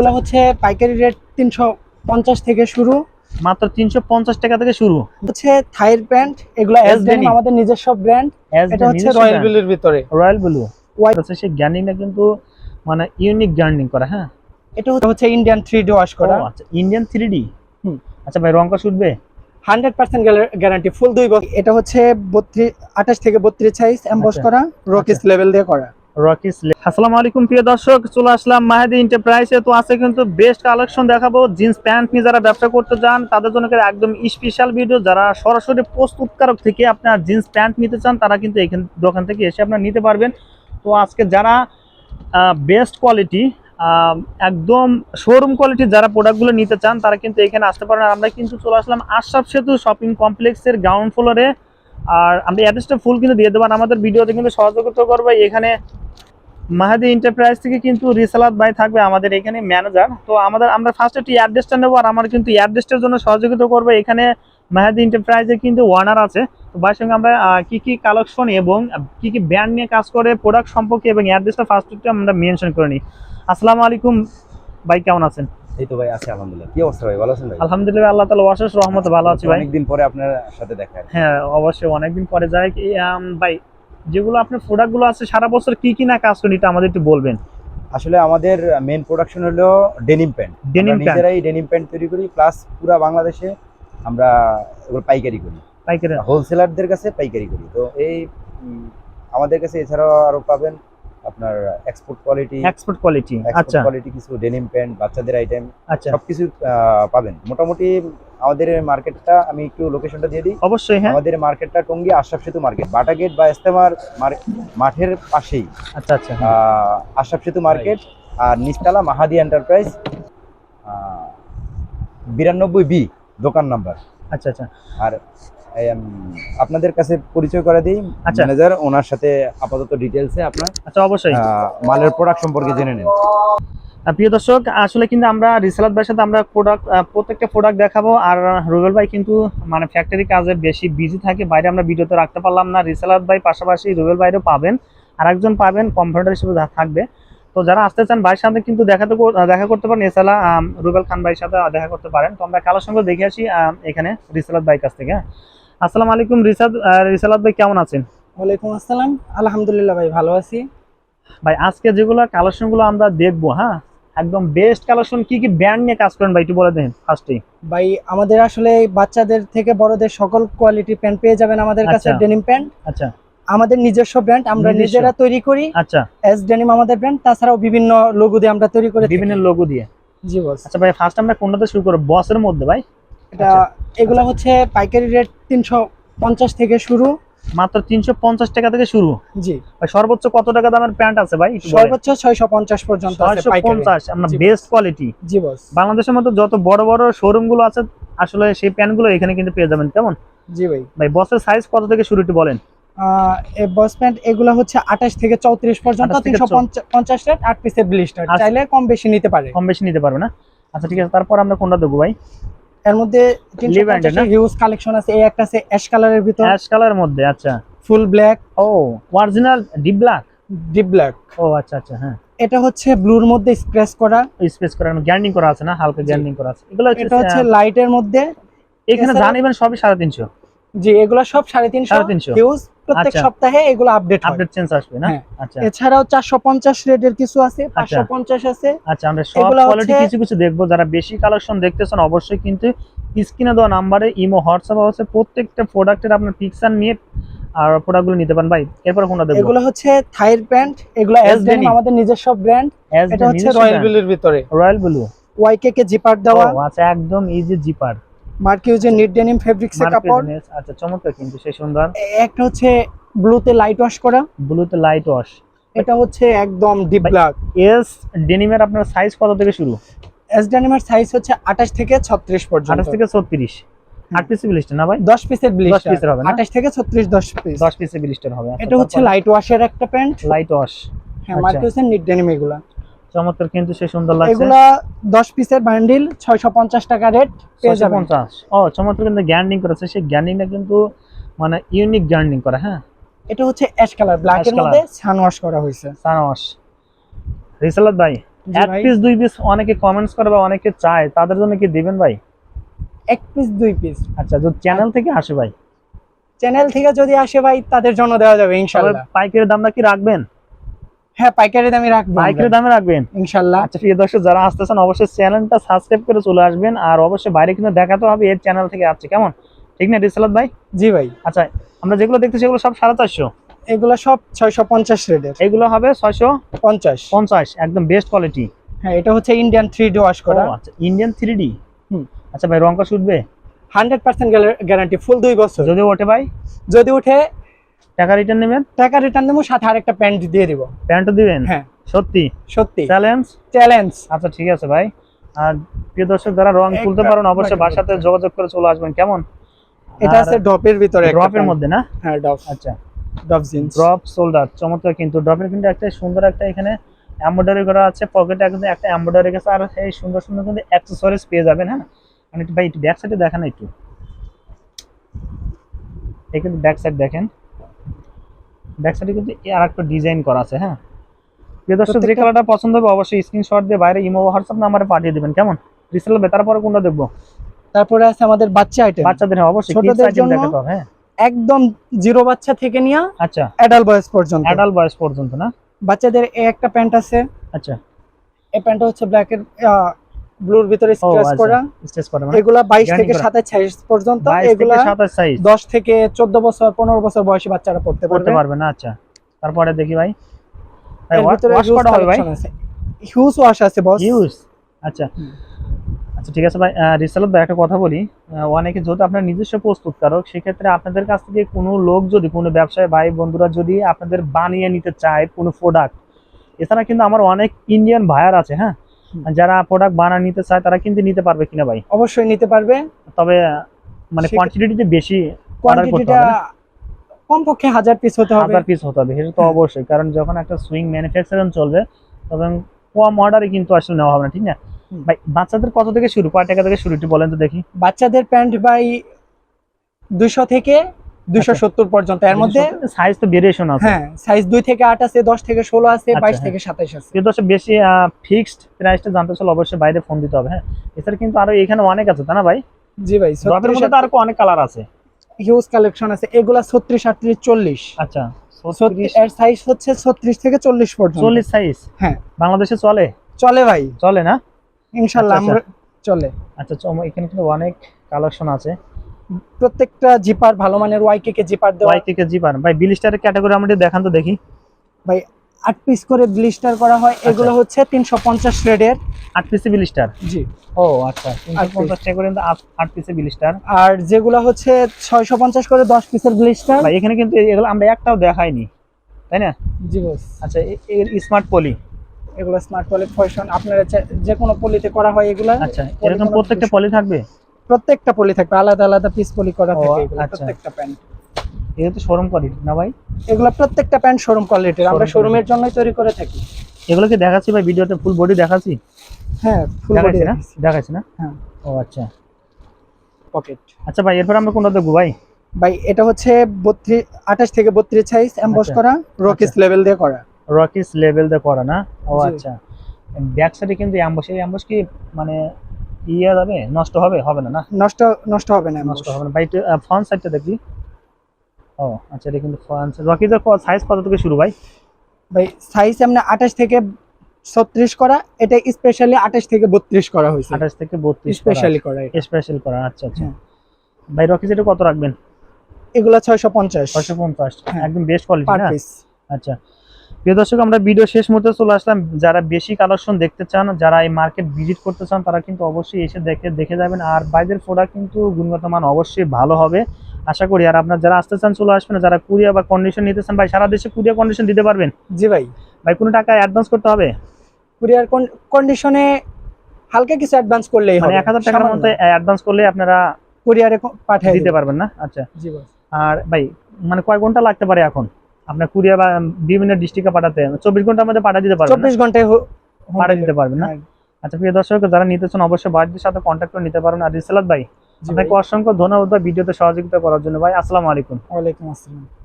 এগুলো হচ্ছে পাইকারি রেট তিনশো পঞ্চাশ থেকে শুরু। মাত্র তিনশো পঞ্চাশ টাকা থেকে শুরু। হচ্ছে থাইর প্যান্ট এগুলো এস। আমাদের নিজস্ব ব্র্যান্ড এটা হচ্ছে রয়্যাল ব্লুর ভিতরে। রয়্যাল ব্লু White- হচ্ছে সেই গ্যান্ডিংটা কিন্তু মানে ইউনিক গ্যান্ডিং করা হ্যাঁ? এটা হচ্ছে ইন্ডিয়ান থ্রি ডি ওয়াশ করা। আচ্ছা ইন্ডিয়ান থ্রি ডি আচ্ছা ভাই রংটা শুটবে? হান্ড্রেড পার্সেন্ট গ্যারান্টি ফুল দুই বছর। এটা হচ্ছে বত্রিশ আঠাশ থেকে বত্রিশ সাইজ এম্বস আচ্ছা। করা রকিস লেভেল দিয়ে করা। রকিস আসসালামু আলাইকুম, প্রিয় দর্শক, চলে আসলাম মাহাদি এন্টারপ্রাইজে তো আছে কিন্তু বেস্ট কালেকশন দেখাবো। জিন্স প্যান্ট নিয়ে যারা ব্যবসা করতে চান, তাদের জন্য একদম স্পেশাল ভিডিও যারা সরাসরি প্রস্তুতকারক থেকে আপনার জিন্স প্যান্ট নিতে চান, তারা কিন্তু এখান দোকান থেকে এসে আপনার নিতে পারবেন। তো আজকে যারা বেস্ট কোয়ালিটি একদম শোরুম কোয়ালিটি যারা প্রোডাক্টগুলো নিতে চান, তারা কিন্তু এখানে আসতে পারেন। আমরা কিন্তু চলে আসলাম আশরাফ সেতু শপিং কমপ্লেক্সের গ্রাউন্ড ফ্লোরে আর আমরা অ্যাড্রেসটা ফুল কিন্তু দিয়ে দেবো। আর আমাদের ভিডিওতে কিন্তু সহযোগিতা করবে। এখানে মাহাদি এন্টারপ্রাইজ থেকে কিন্তু রিসালাত ভাই থাকবে আমাদের এখানে ম্যানেজার তো আমাদের আমরা ফার্স্ট একটি অ্যাড্রেসটা নেব আর আমার কিন্তু অ্যাড্রেসটার জন্য সহযোগিতা করবে এখানে মাহাদি এন্টারপ্রাইজের কিন্তু ওয়ার্নার আছে। তো ভাইয়ের সঙ্গে আমরা কি কি কালেকশন এবং কি কি ব্র্যান্ড নিয়ে কাজ করে প্রোডাক্ট সম্পর্কে এবং অ্যাড্রেসটা ফার্স্ট একটু আমরা মেনশন করে নিই। আসসালামু আলাইকুম ভাই কেমন আছেন? এই তো ভাই আছি আলহামদুলিল্লাহ। কি অবস্থা ভাই ভালো আছেন ভাই? আলহামদুলিল্লাহ আল্লাহ অশেষ রহমতে ভালো আছি ভাই। অনেকদিন পরে আপনার সাথে দেখা হ্যাঁ অবশ্যই অনেকদিন পরে যাই। ভাই যেগুলো আপনার প্রোডাক্টগুলো আছে সারা বছর কি কি না কাজ করেন এটা আমাদের একটু বলবেন। আসলে আমাদের মেন প্রোডাকশন হলো ডেনিম প্যান্ট ডেনিম। নিজেরাই ডেনিম প্যান্ট তৈরি করি প্লাস পুরো বাংলাদেশে আমরা এগুলো পাইকারি করি। পাইকারি। হোলসেলারদের কাছে পাইকারি করি। তো এই আমাদের কাছে এছাড়াও আরও পাবেন আপনার এক্সপোর্ট কোয়ালিটি এক্সপোর্ট কোয়ালিটি আচ্ছা। কোয়ালিটি কিছু ডেনিম প্যান্ট বাচ্চাদের আইটেম আচ্ছা। সবকিছু পাবেন। মোটামুটি আমাদের মার্কেটটা আমি একটু লোকেশনটা দিয়ে দিই। অবশ্যই হ্যাঁ। আমাদের মার্কেটটা টঙ্গী আশরাফ সেতু মার্কেট বাটা গেট বা ইস্তেমার মাঠের পাশেই। আচ্ছা আচ্ছা। আশরাফ সেতু মার্কেট আর নিচতলা মাহাদি এন্টারপ্রাইজ বিরানব্বই বি দোকান নাম্বার আচ্ছা আচ্ছা। আর আপনাদের কাছে পরিচয় করে দিই আচ্ছা। ম্যানেজার ওনার সাথে আপাতত ডিটেলসে আপনার। আচ্ছা অবশ্যই। মালের প্রোডাক্ট সম্পর্কে জেনে নিন। প্রিয় দর্শক আসলে কিন্তু আমরা রিসালাত ভাইয়ের সাথে আমরা প্রোডাক্ট প্রত্যেকটা প্রোডাক্ট দেখাবো আর রুবেল ভাই কিন্তু মানে ফ্যাক্টরি কাজে বেশি বিজি থাকে বাইরে আমরা ভিডিওতে রাখতে পারলাম না। রিসালাত ভাই পাশাপাশি রুবেল ভাইরও পাবেন আর একজন পাবেন কম্পিউটার হিসেবে থাকবে। তো যারা আসতে চান ভাইয়ের সাথে কিন্তু দেখাতে দেখা করতে পারেন এছাড়া রুবেল খান ভাইয়ের সাথে দেখা করতে পারেন। তো আমরা কালোর সঙ্গে দেখে আসি এখানে রিসালাত ভাই কাছ থেকে। হ্যাঁ আসসালামু আলাইকুম রিসাদ রিসালাত ভাই কেমন আছেন? ওয়ালাইকুম আসসালাম। আলহামদুলিল্লাহ ভাই ভালো আছি। ভাই আজকে যেগুলো কালেকশনগুলো আমরা দেখব হ্যাঁ? একদম বেস্ট কালেকশন কি কি ব্র্যান্ড নিয়ে কাজ করেন ভাই একটু বলে দেন ফার্স্টেই ভাই আমাদের আসলে বাচ্চাদের থেকে বড়দের সকল কোয়ালিটি প্যান্ট পেয়ে যাবেন আমাদের কাছে আচ্ছা। ডেনিম প্যান্ট আচ্ছা। আমাদের নিজস্ব ব্র্যান্ড আমরা নিজেরা তৈরি করি। আচ্ছা। এস ডেনিম আমাদের ব্র্যান্ড তাছাড়াও বিভিন্ন লোগো দিয়ে আমরা তৈরি করি বিভিন্ন লোগো দিয়ে। জি বস আচ্ছা ভাই ফার্স্ট আমরা কোনটাতে শুরু করব? বসের মধ্যে ভাই? এটা আচ্ছা। এগুলো হচ্ছে পাইকারি রেট তিনশো পঞ্চাশ থেকে শুরু। মাত্র তিনশো পঞ্চাশ টাকা থেকে শুরু? জি। ভাই সর্বোচ্চ কত টাকা দামের প্যান্ট আছে ভাই? সর্বোচ্চ ছয়শো পঞ্চাশ পর্যন্ত পঞ্চাশ আমরা বেস্ট কোয়ালিটি জি বস বাংলাদেশের মধ্যে যত বড় বড় শোরুমগুলো আছে আসলে সেই প্যান্টগুলো এখানে কিন্তু পেয়ে যাবেন কেমন? জি ভাই। ভাই বসের সাইজ কত থেকে শুরু একটু বলেন? বস প্যান্ট এগুলো হচ্ছে আঠাশ থেকে চৌত্রিশ পর্যন্ত তিনশো পঞ্চাশ রেট আট পিসের ব্লিস্টার আচ্ছা। চাইলে কম বেশি নিতে পারে। কম বেশি নিতে পারবে না? আচ্ছা ঠিক আছে তারপর আমরা কোনটা দেবো ভাই? এর মধ্যে? হিউজ কালেকশন আছে। এই একটা আছে অ্যাশ কালারের ভিতর। অ্যাশ কালার মধ্যে আচ্ছা। ফুল ব্ল্যাক ও original deep black deep black ও আচ্ছা আচ্ছা হ্যাঁ। এটা হচ্ছে ব্লুর মধ্যে স্ক্র্যাচ করা। স্পেস করা গ্যান্ডিং করা আছে না? হালকা গ্যান্ডিং করা আছে। এগুলো এটা হচ্ছে হচ্ছে লাইটের মধ্যে। এখানে জানিবেন সবই সাড়ে তিনশো। জি এগুলো সব সাড়ে তিনশো। 350 হিউজ প্রত্যেক আচ্ছা। সপ্তাহে এগুলো আপডেট আপডেট চেঞ্জ আসবে না? হ্যাঁ। আচ্ছা। এছাড়াও চারশো পঞ্চাশ রেটের কিছু আছে পাঁচশো পঞ্চাশ আছে। আচ্ছা আমরা সব কোয়ালিটি কিছু কিছু দেখব। যারা বেশি কালেকশন দেখতেছেন অবশ্যই কিন্তু স্ক্রিনে দেওয়া নাম্বারে ইমো হোয়াটসঅ্যাপ আছে প্রত্যেকটা প্রোডাক্টের আপনার পিকচার নিয়ে আর প্রোডাক্টগুলো নিতে পারেন। ভাই এরপর কোনটা দেখব? এগুলো হচ্ছে থাইর প্যান্ট এগুলো এস। আমাদের নিজস্ব ব্র্যান্ড এটা হচ্ছে রয়্যাল ব্লুর ভিতরে। Royal blue Y K K zipper দেওয়া। আচ্ছা একদম ইজি জিপার মার্কিউজের নিট ডেনিম ফেব্রিক্সের কাপড়। আচ্ছা চমৎকার কিন্তু সেই সুন্দর একটা হচ্ছে ব্লুতে লাইট ওয়াশ করা। ব্লুতে লাইট ওয়াশ এটা হচ্ছে একদম ডিপ ব্ল্যাক এস ডেনিমের আপনার সাইজ কত থেকে শুরু? এস ডেনিমের সাইজ হচ্ছে আঠাশ থেকে ছত্রিশ পর্যন্ত। আঠাশ থেকে ছত্রিশ। আট পিস বিলিস্টার না ভাই? দশ পিসের ব্লিস্টার piece এর হবে না? আঠাশ থেকে ছত্রিশ দশ পিস দশ পিসে বিলিস্টার হবে এটা হচ্ছে লাইট ওয়াশের একটা প্যান্ট লাইট ওয়াশ হ্যাঁ আচ্ছা। নিট ডেনিম এগুলা চমৎকার কিন্তু সে সুন্দর লাগছে। এগুলা দশ পিসের বান্ডিল ছয়শো পঞ্চাশ টাকা রেট পেয়ে ছয়শো যাবেন পঞ্চাশ। ও চমৎকার কিন্তু গ্যান্ডিং করেছে। সেই গ্যান্ডিংটা কিন্তু মানে ইউনিক গ্যান্ডিং করা হ্যাঁ? এটা হচ্ছে অ্যাশ কালার ব্ল্যাক এর মধ্যে সান ওয়াশ করা হয়েছে। সানওয়াশ রিসালাত ভাই এক পিস দুই পিস অনেকে কমেন্টস করে বা অনেকে চায়। তাদের জন্য কি দিবেন ভাই? এক পিস দুই পিস আচ্ছা যদি চ্যানেল থেকে আসে ভাই? চ্যানেল থেকে যদি আসে ভাই তাদের জন্য দেওয়া যাবে তবে ইনশাল্লাহ পাইকারি দামটা কি রাখবেন? হ্যাঁ পাইকারি দামে রাখব পাইকারি দামে রাখবেন। ইনশাল্লাহ। আচ্ছা প্রিয় দর্শক যারা আসতেছেন অবশ্যই চ্যানেলটা সাবস্ক্রাইব করে চলে আসবেন। আর অবশ্যই বাইরে কিন্তু দেখাতে হবে এর চ্যানেল থেকে আসছে। কেমন? ঠিক না রিসালাত ভাই? জি ভাই। আচ্ছা আমরা যেগুলো দেখতে সেগুলো সব সাড়ে চারশো? এগুলো সব ছয়শো পঞ্চাশ রেটের। এগুলো হবে ছয়শো পঞ্চাশ। পঞ্চাশ একদম বেস্ট কোয়ালিটি হ্যাঁ এটা হচ্ছে ইন্ডিয়ান থ্রি ডি ওয়াশ করা। আচ্ছা ইন্ডিয়ান থ্রি ডি হুম। আচ্ছা ভাই রঙ কষ উঠবে হান্ড্রেড পার্সেন্ট গ্যারান্টি ফুল দুই বছর। যদি ওঠে ভাই? যদি উঠে টাকা রিটার্ন নেবেন? টাকা রিটার্ন দেবো সাথে আরেকটা প্যান্ট দিয়ে দিব। প্যান্টও দিবেন? হ্যাঁ। সত্যি? সত্যি। চ্যালেঞ্জ চ্যালেঞ্জ আচ্ছা ঠিক আছে ভাই। আর প্রিয় দর্শক যারা রং তুলতে পারেন অবশ্যই বাসাতে যোগাযোগ করে চলে আসবেন। কেমন? এটা আছে ড্রপের ভিতরে ড্রপের মধ্যে না? হ্যাঁ ড্রপ। আচ্ছা। Drop jeans. ড্রপ শোল্ডার চমৎকার কিন্তু। ড্রপের কিন্তু একটা সুন্দর একটা এখানে এমব্রয়ডারি করা আছে। পকেটে কিন্তু একটা এমব্রয়ডারি গেছে আর এই সুন্দর সুন্দর কিন্তু অ্যাক্সেসরিজ পেয়ে যাবেন হ্যাঁ মানে একটু ভাই একটু ব্যাক সাইডে দেখেন একটু। এই কিন্তু ব্যাক সাইড দেখেন। ব্যাক সাইডে কিন্তু আর একটা ডিজাইন করা আছে হ্যাঁ? প্রিয় দর্শক যে কালারটা পছন্দ হবে অবশ্যই স্ক্রিনশট দিয়ে বাইরে ইমো হোয়াটসঅ্যাপ নাম্বারে পাঠিয়ে দিবেন কেমন? রিসেল হবে তারপরে কোনটা দেখব? তারপরে আছে আমাদের বাচ্চা আইটেম বাচ্চাদের হ্যাঁ, অবশ্যই ছোটদের জন্য- হ্যাঁ। একদম জিরো বাচ্চা থেকে নিয়ে আচ্ছা। অ্যাডাল্ট বয়স পর্যন্ত। অ্যাডাল্ট বয়স পর্যন্ত না? বাচ্চাদের এই একটা প্যান্ট আছে। আচ্ছা। এই প্যান্টটা হচ্ছে ব্ল্যাক এর ব্লুর ভিতরে ও স্ক্র্যাচ আচ্ছা করা। করে এগুলা বাইশ Journey থেকে করা। সাতাশ সাইজ পর্যন্ত এগুলা 27 সাইজ। দশ থেকে চোদ্দ বছর পনেরো বছর বয়সী বাচ্চারা পড়তে পারবে। পারবে না আচ্ছা। তারপরে দেখি ভাই। ওয়াশ করা হবে ভাই? হিউজ ওয়াশ আছে বস ইউজ আচ্ছা। আচ্ছা ঠিক আছে ভাই। রিসালত ভাই একটা কথা বলি। অনেকে যেহেতু আপনার নিজস্ব প্রস্তুতকারক সেক্ষেত্রে আপনাদের কাছ থেকে কোনো লোক যদি কোনো ব্যবসায়ী ভাই বন্ধুরা যদি আপনাদের বানিয়ে নিতে চায় কোনো প্রোডাক্ট এছাড়া কিন্তু আমার অনেক ইন্ডিয়ান ভাইয়ার আছে হ্যাঁ। যারা প্রোডাক্ট বানা নিতে চায় তারা কিন্তু নিতে পারবে কিনা ভাই? অবশ্যই নিতে পারবে। তবে মানে কোয়ান্টিটিতে বেশি কোয়ান্টিটিটা? কমপক্ষে হাজার পিস হতে হবে। হাজার পিস হতে হবে সেটা তো হ্যাঁ। অবশ্যই। কারণ যখন একটা সুইং ম্যানুফ্যাকচারিং চলবে তখন কম অর্ডারে কিন্তু আসলে নেওয়া হবে না ঠিক না? ভাই বাচ্চাদের কত থেকে শুরু? কয় টাকা থেকে শুরু? একটু বলেন তো দেখি। বাচ্চাদের প্যান্ট বাই দুইশো থেকে দুইশো আচ্ছা। সত্তর পর্যন্ত। এর মধ্যে সাইজ তো ভেরিয়েশন আছে। হ্যাঁ সাইজ দুই থেকে আট আছে দশ থেকে ষোলো আছে আচ্ছা, বাইশ হ্যাঁ। থেকে সাতাইশ আছে। কিন্তু হচ্ছে বেশি ফিক্সড প্রাইসটা জানতে চাইলে অবশ্যই বাইরে ফোন দিতে হবে হ্যাঁ। এছাড়া কিন্তু আরও এখানে অনেক আছে তাই না ভাই? জি ভাই ড্রপের মধ্যে আরও অনেক কালার আছে। হিউজ কালেকশন আছে। এগুলা ছত্রিশ আটত্রিশ চল্লিশ। আচ্ছা ছত্রিশ এর সাইজ হচ্ছে ছত্রিশ থেকে চল্লিশ পর্যন্ত। চল্লিশ সাইজ হ্যাঁ। বাংলাদেশে চলে? চলে ভাই। চলে না? ইনশাল্লাহ আচ্ছা, আমরা চলে। আচ্ছা এখানে কিন্তু অনেক কালেকশন আছে। প্রত্যেকটা জিপার ভালো মানের ওয়াইকে কে জিপার দেওয়া। ওয়াই থেকে জি পান ভাই বিলিস্টারের ক্যাটাগরি আমাদের দেখান তো দেখি। ভাই আট পিস করে ব্লিস্টার করা হয়। আচ্ছা। এগুলো হচ্ছে তিনশো পঞ্চাশ রেডের আট পিসে ব্লিস্টার জি। ও আচ্ছা। তিনশো piece। পঞ্চাশ টাকা করে আট- পিসে বিলিস্টার আর যেগুলো হচ্ছে ছয়শো পঞ্চাশ করে দশ পিসের ব্লিস্টার ভাই এখানে কিন্তু এগুলো আমরা একটাও দেখাইনি। তাই না? জি বস। আচ্ছা স্মার্ট পলি এগুলো স্মার্ট পলি ফ্যাশন আপনারা যে কোনো পলিতে করা হয় এগুলো। আচ্ছা এরকম প্রত্যেকটা পলি থাকবে? প্রত্যেকটা পলি থাকবে আলাদা আলাদা পিস পলি করা থাকে আচ্ছা। প্রত্যেকটা প্যান্ট এটা তো শোরুম কোয়ালিটি না ভাই? এগুলো প্রত্যেকটা প্যান্ট শোরুম কোয়ালিটির আমরা শোরুমের জন্যই তৈরি করে থাকি। এগুলো কি দেখাচ্ছি ভাই ভিডিওতে ফুল বডি দেখাচ্ছি? হ্যাঁ ফুল বডি দেখাচ্ছি না? দেখাচ্ছি। না? হ্যাঁ। ও আচ্ছা। পকেট আচ্ছা ভাই এরপর আমরা কোনটা দেখব ভাই? ভাই এটা হচ্ছে বত্রিশ আঠাশ থেকে বত্রিশ সাইজ এমবস আচ্ছা। করা রকিস লেভেল দিয়ে করা। রকিস লেভেল দিয়ে করা না? ও আচ্ছা। ব্যাক সাইডে কিন্তু অ্যাম্বস এই অ্যাম্বস কি মানে ইয়ে যাবে? নষ্ট হবে? হবে না না? নষ্ট নষ্ট হবে না নষ্ট হবে না। ভাই ফ্রন্ট সাইডটা দেখি ও আচ্ছা এটা কিন্তু ফ্রন্ট রকিজের সাইজ কত থেকে শুরু ভাই? ভাই সাইজ এমনি আঠাশ থেকে ছত্রিশ করা এটা স্পেশালি আঠাশ থেকে বত্রিশ করা হয়েছে। আঠাশ থেকে বত্রিশ স্পেশালি করা এটা। স্পেশাল করা আচ্ছা আচ্ছা। হ্যাঁ। ভাই রকিজ এটা কত রাখবেন? এগুলা ছয়শো পঞ্চাশ। ছয়শো পঞ্চাশ। হ্যাঁ। একদম বেস্ট কোয়ালিটি না? আচ্ছা। প্রিয় দর্শক আমরা ভিডিও শেষ মুহূর্তে চলে আসলাম। যারা বেশি কালেকশন দেখতে চান যারা এই মার্কেট ভিজিট করতে চান তারা কিন্তু অবশ্যই এসে দেখে দেখে যাবেন। আর বাইরের প্রোডাক্ট কিন্তু গুণগত মান অবশ্যই ভালো হবে। আশা করি আর আপনার যারা আসতে চান চলে আসবেন। যারা কুরিয়া বা কন্ডিশন নিতে চান ভাই সারা দেশে কুরিয়া কন্ডিশন দিতে পারবেন? জি ভাই। ভাই কোনো টাকা অ্যাডভান্স করতে হবে? কুরিয়ার কন্ডিশনে হালকা কিছু অ্যাডভান্স করলেই মানে হবে। এক হাজার টাকার মধ্যে অ্যাডভান্স করলে আপনারা কুরিয়ারে পাঠিয়ে দিতে পারবেন না? আচ্ছা। জি ভাই। আর ভাই মানে কয় ঘণ্টা লাগতে পারে এখন? আপনার কুরিয়া বা বিভিন্ন ডিস্ট্রিক্টে পাঠাতে চব্বিশ ঘণ্টার মধ্যে পাঠিয়ে দিতে পারবেন চব্বিশ ঘন্টায় পাঠা পাঠিয়ে দিতে পারবেন না? হ্যাঁ, আচ্ছা প্রিয় দর্শক যারা নিতে চান অবশ্যই বাড়ির সাথে কন্ট্যাক্ট করে নিতে পারেন আর রিসালাত ভাই আপনাকে অসংখ্য ধন্যবাদ ভিডিওতে সহযোগিতা করার জন্য। ভাই আসসালামু আলাইকুম। ওয়ালাইকুম আসসালাম।